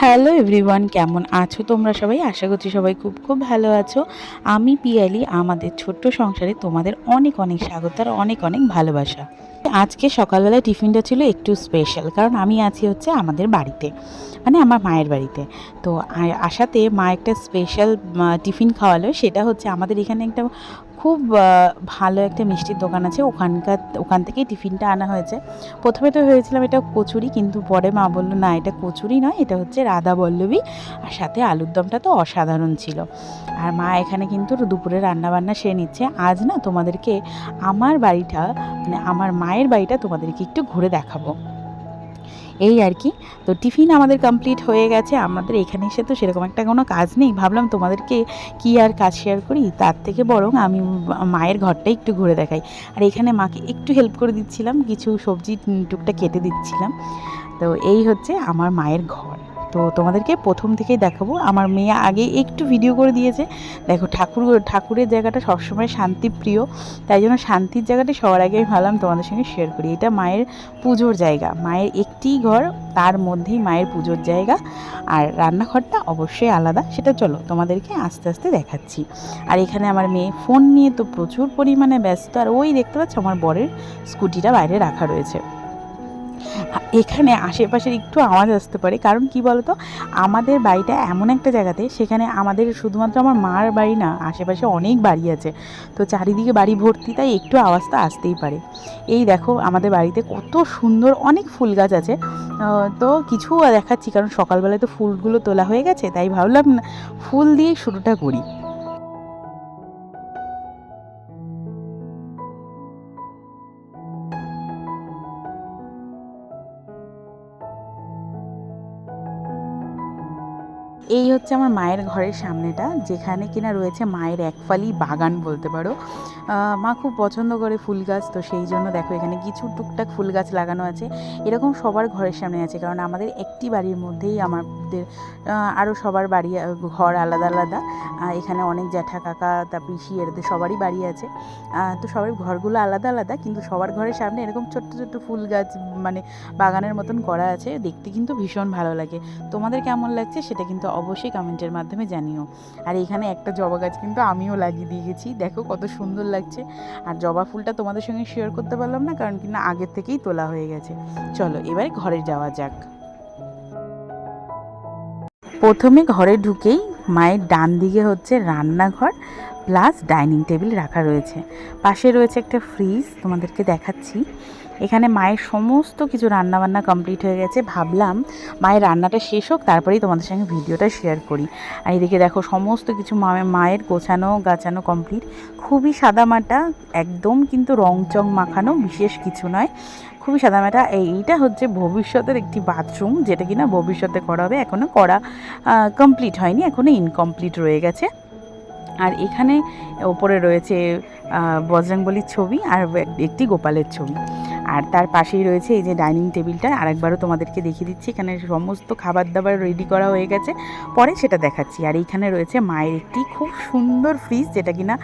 Hello everyone, কেমন আছো তোমরা সবাই? আশা করছি সবাই খুব খুব ভালো আছো। আমি পিয়ালি, আমাদের ছোট্ট সংসারে তোমাদের অনেক অনেক স্বাগত আর অনেক অনেক ভালোবাসা। আজকে সকালবেলায় টিফিনটা ছিল একটু স্পেশাল কারণ আমি আছি হচ্ছে আমাদের বাড়িতে মানে আমার মায়ের বাড়িতে। তো আ- আশাতে মা একটা স্পেশাল টিফিন খাওয়ালো, সেটা হচ্ছে আমাদের এখানে একটা খুব ভালো একটা মিষ্টির দোকান আছে। ওখানকার, ওখান থেকেই টিফিনটা আনা হয়েছে। প্রথমে তো ভেবেছিলাম এটা কচুরি, কিন্তু পরে মা বলল, না, এটা কচুরি নয়, এটা হচ্ছে রাধা বল্লভী। আর সাথে আলুর দমটা তো অসাধারণ ছিল। আর মা এখানে কিন্তু দুপুরে রান্নাবান্না সেরে নিচ্ছে। আজ না তোমাদেরকে আমার বাড়িটা মানে আমার মায়ের বাড়িটা তোমাদেরকে একটু ঘুরে দেখাবো। এই আর কি। তো টিফিন আমাদের কমপ্লিট হয়ে গেছে, আমাদের এখানে এসে তো সেরকম একটা কোনো কাজ নেই। ভাবলাম তোমাদেরকে কি আর কাজ শেয়ার করি? তার থেকে বরং আমি মায়ের ঘরটা একটু ঘুরে দেখাই। আর এখানে মাকে একটু হেল্প করে দিচ্ছিলাম, কিছু সবজি টুকটা কেটে দিচ্ছিলাম। তো এই হচ্ছে আমার মায়ের ঘর। তো তোমাদেরকে প্রথম থেকেই দেখাবো। আমার মেয়ে আগে একটু ভিডিও করে দিয়েছে। দেখো, ঠাকুর, ঠাকুরের জায়গাটা সবসময় শান্তিপ্রিয়। তাই জন্য শান্তির জায়গাটা সবার আগে আমি ভাবলাম তোমাদের সঙ্গে শেয়ার করি। এটা মায়ের পুজোর জায়গা। মায়ের একটি ঘর, তার মধ্যেই মায়ের পুজোর জায়গা। আর রান্নাঘরটা অবশ্যই আলাদা। সেটা চলো তোমাদেরকে আস্তে আস্তে দেখাচ্ছি। আর এখানে আমার মেয়ে ফোন নিয়ে তো প্রচুর পরিমাণে ব্যস্ত। আর ওই দেখতে পাচ্ছ আমার বরের স্কুটিটা বাইরে রাখা রয়েছে। এখানে আশেপাশের একটু আওয়াজ আসতে পারে। কারণ কি বলতো? আমাদের বাড়িটা এমন একটা জায়গাতে, সেখানে আমাদের শুধুমাত্র আমার মার বাড়ি না, আশেপাশে অনেক বাড়ি আছে। তো চারিদিকে বাড়ি ভর্তি, তাই একটু আওয়াজটা আসতেই পারে। এই দেখো, আমাদের বাড়িতে কত সুন্দর অনেক ফুল গাছ আছে। তো কিছু দেখাচ্ছি, কারণ সকালবেলায় তো ফুলগুলো তোলা হয়ে গেছে, তাই ভাবলাম ফুল দিয়েই শুরুটা করি। এই হচ্ছে আমার মায়ের ঘরের সামনেটা, যেখানে কিনা রয়েছে মায়ের একফালি বাগান বলতে পারো। মা খুব পছন্দ করে ফুল গাছ, তো সেই জন্য দেখো এখানে কিছু টুকটাক ফুল গাছ লাগানো আছে। এরকম সবার ঘরের সামনে আছে, কারণ আমাদের একটি বাড়ির মধ্যেই আমাদের আরও সবার বাড়ি ঘর আলাদা আলাদা। এখানে অনেক জ্যাঠা কাকা তা পিসি, এদের সবারই বাড়ি আছে। তো সবার ঘরগুলো আলাদা আলাদা, কিন্তু সবার ঘরের সামনে এরকম ছোট্ট ছোট্ট ফুল গাছ মানে বাগানের মতন করা আছে, দেখতে কিন্তু ভীষণ ভালো লাগে। তোমাদের কেমন লাগছে সেটা কিন্তু অবশ্যই কমেন্টের মাধ্যমে জানিও। আর এখানে একটা জবা গাছ কিন্তু আমিও লাগিয়ে দিয়ে গেছি। দেখো কত সুন্দর লাগছে। আর জবা ফুলটা তোমাদের সঙ্গে শেয়ার করতে পারলাম না, কারণ কিনা আগের থেকেই তোলা হয়ে গেছে। চলো এবারে ঘরে যাওয়া যাক। প্রথমে ঘরে ঢুকেই মায়ের ডান দিকে হচ্ছে রান্নাঘর প্লাস ডাইনিং টেবিল রাখা রয়েছে। পাশে রয়েছে একটা ফ্রিজ তোমাদেরকে দেখাচ্ছি। এখানে মায়ের সমস্ত কিছু রান্নাবান্না কমপ্লিট হয়ে গেছে। ভাবলাম মায়ের রান্নাটা শেষ হোক, তারপরেই তোমাদের সঙ্গে ভিডিওটা শেয়ার করি। আর এদিকে দেখো, সমস্ত কিছু মায়ের গোছানো গাছানো কমপ্লিট খুবই সাদামাটা, একদম কিন্তু রং চং মাখানো, বিশেষ কিছু নয়। খুবই সাদামাটা। এইটা হচ্ছে ভবিষ্যতের একটি বাথরুম যেটা কিনা ভবিষ্যতে করা হবে। এখনও করা কমপ্লিট হয়নি এখনও ইনকমপ্লিট রয়ে গেছে। আর এখানে ওপরে রয়েছে বজরংবলির ছবি আর একটি গোপালের ছবি। আর তার পাশেই রয়েছে এই যে ডাইনিং টেবিলটা। আরেকবারও তোমাদেরকে দেখিয়ে দিচ্ছি, এখানে সমস্ত খাবার দাবার রেডি করা হয়ে গেছে। পরে সেটা দেখাচ্ছি। আর এইখানে রয়েছে মায়ের একটি খুব সুন্দর ফ্রিজ যেটা কিনা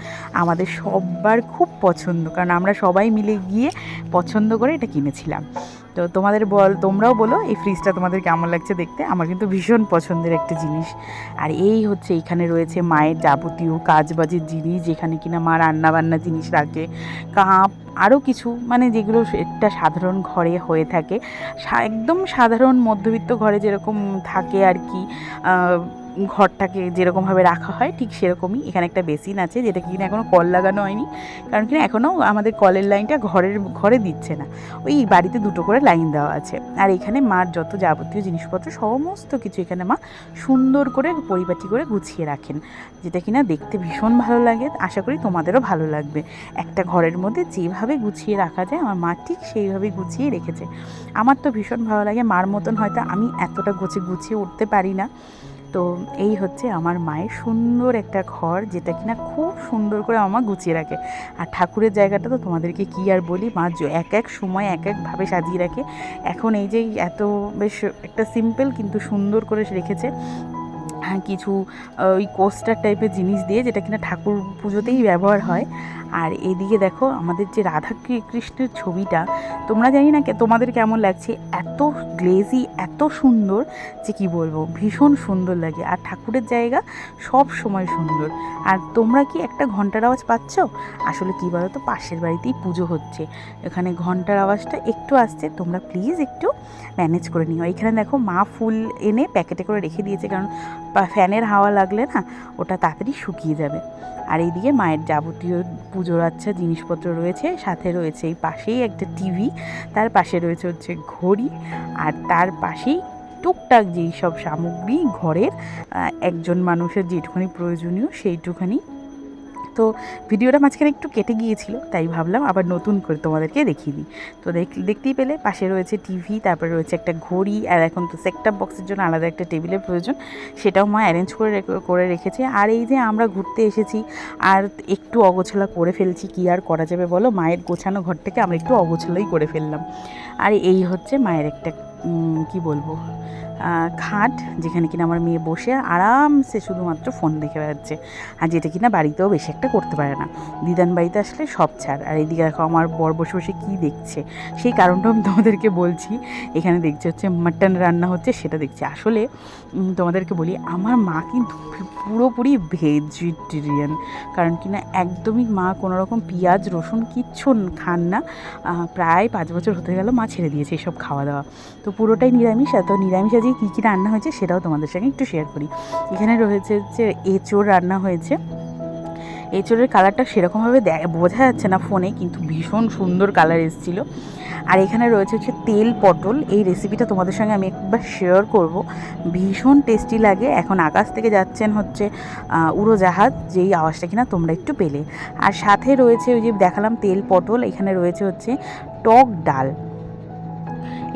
আমাদের সবার খুব পছন্দ। কারণ আমরা সবাই মিলে গিয়ে পছন্দ করে এটা কিনেছিলাম। তো তোমাদের বল, তোমরাও বলো এই ফ্রিজটা তোমাদের কেমন লাগছে দেখতে। আমার কিন্তু ভীষণ পছন্দের একটা জিনিস। আর এই হচ্ছে, এখানে রয়েছে মায়ের যাবতীয় কাজবাজের জিনিস, যেখানে কিনা মা রান্নাবান্না জিনিস রাখে। কাপ, আরও কিছু মানে যেগুলো একটা সাধারণ ঘরে হয়ে থাকে। একদম সাধারণ মধ্যবিত্ত ঘরে যেরকম থাকে আর কি ঘরটাকে যেরকমভাবে রাখা হয়, ঠিক সেরকমই। এখানে একটা বেসিন আছে যেটা কিনা এখনও কল লাগানো হয়নি। কারণ কিনা এখনও আমাদের কলের লাইনটা ঘরের, ঘরে দিচ্ছে না। ওই বাড়িতে দুটো করে লাইন দেওয়া আছে। আর এখানে মার যত যাবতীয় জিনিসপত্র, সমস্ত কিছু এখানে মা সুন্দর করে পরিপাটি করে গুছিয়ে রাখেন। যেটা কিনা দেখতে ভীষণ ভালো লাগে। আশা করি তোমাদেরও ভালো লাগবে। একটা ঘরের মধ্যে যেভাবে গুছিয়ে রাখা যায়, আমার মা ঠিক সেইভাবে গুছিয়ে রেখেছে। আমার তো ভীষণ ভালো লাগে। মার মতন হয়তো আমি এতটা গুছিয়ে গুছিয়ে উঠতে পারি না। তো এই হচ্ছে আমার মায়ের সুন্দর একটা ঘর, যেটা কিনা খুব সুন্দর করে আমার গুছিয়ে রাখে। আর ঠাকুরের জায়গাটা তো তোমাদেরকে কি আর বলি, মা এক এক সময় এক একভাবে সাজিয়ে রাখে। এখন এই যে এত বেশ একটা সিম্পল কিন্তু সুন্দর করে রেখেছে। কিছু ওই কোস্টার টাইপের জিনিস দিয়ে যেটা কিনা ঠাকুর পুজোতেই ব্যবহার হয়। আর এদিকে দেখো আমাদের যে রাধা কৃষ্ণের ছবিটা, তোমরা জানি না তোমাদের কেমন লাগছে? এত গ্লেজি এত সুন্দর যে কি বলব, ভীষণ সুন্দর লাগে। আর ঠাকুরের জায়গা সব সময় সুন্দর। আর তোমরা কি একটা ঘণ্টার আওয়াজ পাচ্ছ? আসলে কী বলো তো পাশের বাড়িতেই পুজো হচ্ছে। এখানে ঘণ্টার আওয়াজটা একটু আসছে, তোমরা প্লিজ একটু ম্যানেজ করে নিও। এখানে দেখো মা ফুল এনে প্যাকেটে করে রেখে দিয়েছে, কারণ ফ্যানের হাওয়া লাগলে না, ওটা তাড়াতাড়ি শুকিয়ে যাবে। আর এইদিকে মায়ের যাবতীয় পুজোর আচ্ছা জিনিসপত্র রয়েছে, সাথে রয়েছে এই পাশেই একটা টিভি, তার পাশে রয়েছে হচ্ছে ঘড়ি, আর তার পাশেই টুকটাক যেই সব সামগ্রী ঘরের একজন মানুষের যেটুখানি প্রয়োজনীয় সেইটুখানি তো ভিডিওটা মাঝখানে একটু কেটে গিয়েছিল, তাই ভাবলাম আবার নতুন করে তোমাদেরকে দেখিয়ে দিই। তো দেখ- দেখতেই পেলে পাশে রয়েছে টিভি, তারপরে রয়েছে একটা ঘড়ি, আর এখন তো সেকটাপ বক্সের জন্য আলাদা একটা টেবিলের প্রয়োজন, সেটাও মা অ্যারেঞ্জ করে করে রেখেছে। আর এই যে আমরা ঘুরতে এসেছি, আর একটু অগোছলা করে ফেলছি, কি আর করা যাবে বলো? মায়ের গোছানো ঘর থেকে আমরা একটু অগোছলাই করে ফেললাম। আর এই হচ্ছে মায়ের একটা কি বলব? খাট যেখানে কিনা আমার মেয়ে বসে আরামসে শুধুমাত্র ফোন দেখে বেড়াচ্ছে। আর যেটা কিনা বাড়িতেও বেশি একটা করতে পারে না। দিদান বাড়িতে আসলে সব ছাড়। আর এইদিকে দেখো আমার বর বসে বসে কী দেখছে? সেই কারণটা আমি তোমাদেরকে বলছি। এখানে দেখছে হচ্ছে মাটন রান্না হচ্ছে, সেটা দেখছি। আসলে তোমাদেরকে বলি, আমার মা কিন্তু পুরোপুরি ভেজিটেরিয়ান কারণ কিনা একদমই মা কোনো রকম পেঁয়াজ, রসুন কিচ্ছু খান না। প্রায় পাঁচ বছর হতে গেল মা ছেড়ে দিয়েছে এইসব খাওয়া দাওয়া তো পুরোটাই নিরামিষ আর তো নিরামিষ আজকে কী কী রান্না হয়েছে সেটাও তোমাদের সঙ্গে একটু শেয়ার করি। এখানে রয়েছে হচ্ছে এঁচোড় রান্না হয়েছে। এঁচোড়ের কালারটা সেরকমভাবে বোঝা যাচ্ছে না ফোনে কিন্তু ভীষণ সুন্দর কালার এসেছিল। আর এখানে রয়েছে হচ্ছে তেল পটল, এই রেসিপিটা তোমাদের সঙ্গে আমি একবার শেয়ার করব। ভীষণ টেস্টি লাগে। এখন আকাশ থেকে যাচ্ছেন হচ্ছে উড়োজাহাজ, যেই আওয়াজটা কিনা তোমরা একটু পেলে। আর সাথে রয়েছে ওই যে দেখালাম তেল পটল, এখানে রয়েছে হচ্ছে টক ডাল।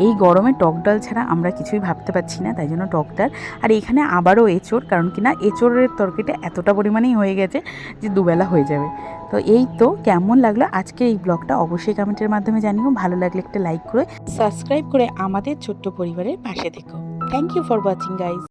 এই গরমে টক ডাল ছাড়া আমরা কিছুই ভাবতে পারছি না, তাই জন্য টক ডাল। আর এখানে আবারও এঁচোড়, কারণ কি না, এঁচোড়ের তরকারিটা এতটা পরিমাণেই হয়ে গেছে যে দুবেলা হয়ে যাবে। তো এই তো, কেমন লাগল আজকে এই ব্লগটা অবশ্যই কমেন্টের মাধ্যমে জানিও, ভালো লাগলে একটা লাইক করে সাবস্ক্রাইব করে আমাদের ছোট্ট পরিবারের পাশে থেকো। Thank you for watching guys